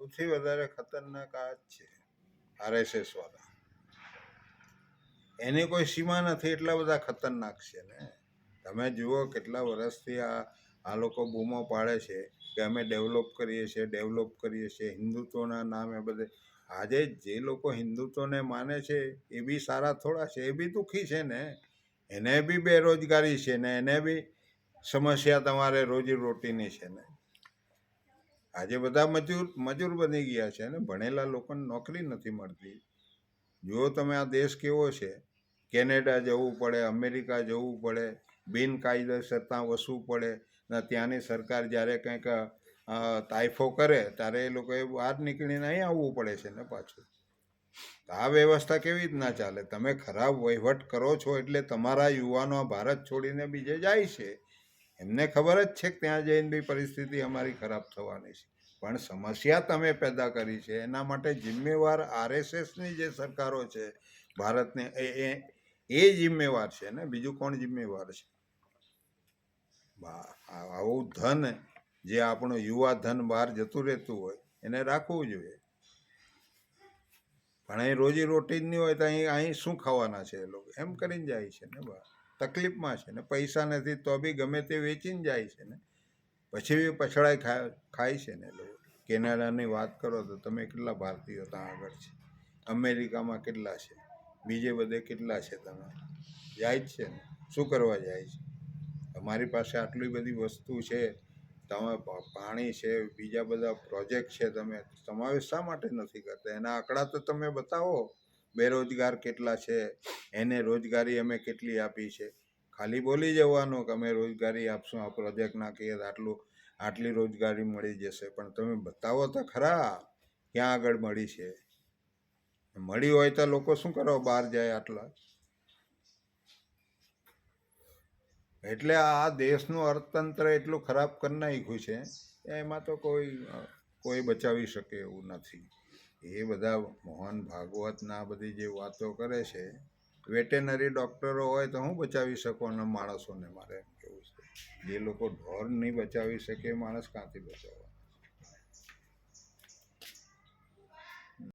સૌથી વધારે ખતરનાક આ જ છે આરએસએસ વાળા. એની કોઈ સીમા નથી, એટલા બધા ખતરનાક છે ને. તમે જુઓ કેટલા વર્ષથી આ આ લોકો બૂમો પાડે છે કે અમે ડેવલપ કરીએ છીએ, ડેવલપ કરીએ છીએ, હિન્દુત્વના નામે બધે. આજે જે લોકો હિન્દુત્વને માને છે, એ બી સારા થોડા છે, એ બી દુઃખી છે ને. એને બી બેરોજગારી છે ને, એને બી સમસ્યા તમારે રોજી રોટીની છે ને. આજે બધા મજૂર મજૂર બની ગયા છે અને ભણેલા લોકોને નોકરી નથી મળતી. જુઓ તમે આ દેશ કેવો છે, કેનેડા જવું પડે, અમેરિકા જવું પડે બિનકાયદેસર ત્યાં વસવું પડે, ને ત્યાંની સરકાર જ્યારે કંઈક તાઇફો કરે, ત્યારે એ લોકોએ બહાર નીકળીને અહીં આવવું પડે છે ને પાછું. આ વ્યવસ્થા કેવી રીતના ચાલે? તમે ખરાબ વહીવટ કરો છો એટલે તમારા યુવાનો ભારત છોડીને બીજે જાય છે. એમને ખબર જ છે કે ત્યાં જઈને બી પરિસ્થિતિ અમારી ખરાબ થવાની છે. પણ સમસ્યા તમે પેદા કરી છે, એના માટે જિમ્મેવાર આરએસએસની જે સરકારો છે, ભારતને એ એ જિમ્મેવાર છે ને, બીજું કોણ જિમ્મેવાર છે? આવું ધન જે આપણું યુવા ધન બહાર જતું રહેતું હોય, એને રાખવું જોઈએ. પણ અહીં રોજી રોટી જ નહીં હોય તો અહીં અહીં શું ખાવાના છે એ લોકો? એમ કરીને જાય છે ને બા. તકલીફમાં છે ને, પૈસા નથી તો બી ગમે તે વેચીને જાય છે ને. પછી બી પછડાઈ ખાય છે ને લોકો. કેનેડાની વાત કરો તો તમે કેટલા ભારતીયો ત્યાં આગળ છે? અમેરિકામાં કેટલા છે? બીજે બધે કેટલા છે તમે? જાય જ છે ને. શું કરવા જાય છે? તમારી પાસે આટલી બધી વસ્તુ છે તમે પાણી છે, બીજા બધા પ્રોજેક્ટ છે તમે સમાવેશ શા માટે નથી કરતા? એના આંકડા તો તમે બતાવો. બેરોજગાર કેટલા છે? એને રોજગારી અમે કેટલી આપી છે? ખાલી બોલી જવાનું કે અમે રોજગારી આપશું? આ પ્રોજેક્ટ નાખીએ આટલું, આટલી રોજગારી મળી જશે. પણ તમે બતાવો તો ખરા, ક્યાં આગળ મળી છે? મળી હોય તો લોકો શું કરો? બહાર જાય આટલા. એટલે આ દેશનું અર્થતંત્ર એટલું ખરાબ કરી નાખ્યું છે. એમાં તો કોઈ કોઈ બચાવી શકે એવું નથી. એ બધા મોહન ભાગવતના બધી જે વાતો કરે છે વેટેનરી ડૉક્ટરો હોય તો હું બચાવી શકવાના માણસોને મારે કેવું છે? જે લોકો ઢોર નહીં બચાવી શકે માણસ ક્યાંથી બચાવવા?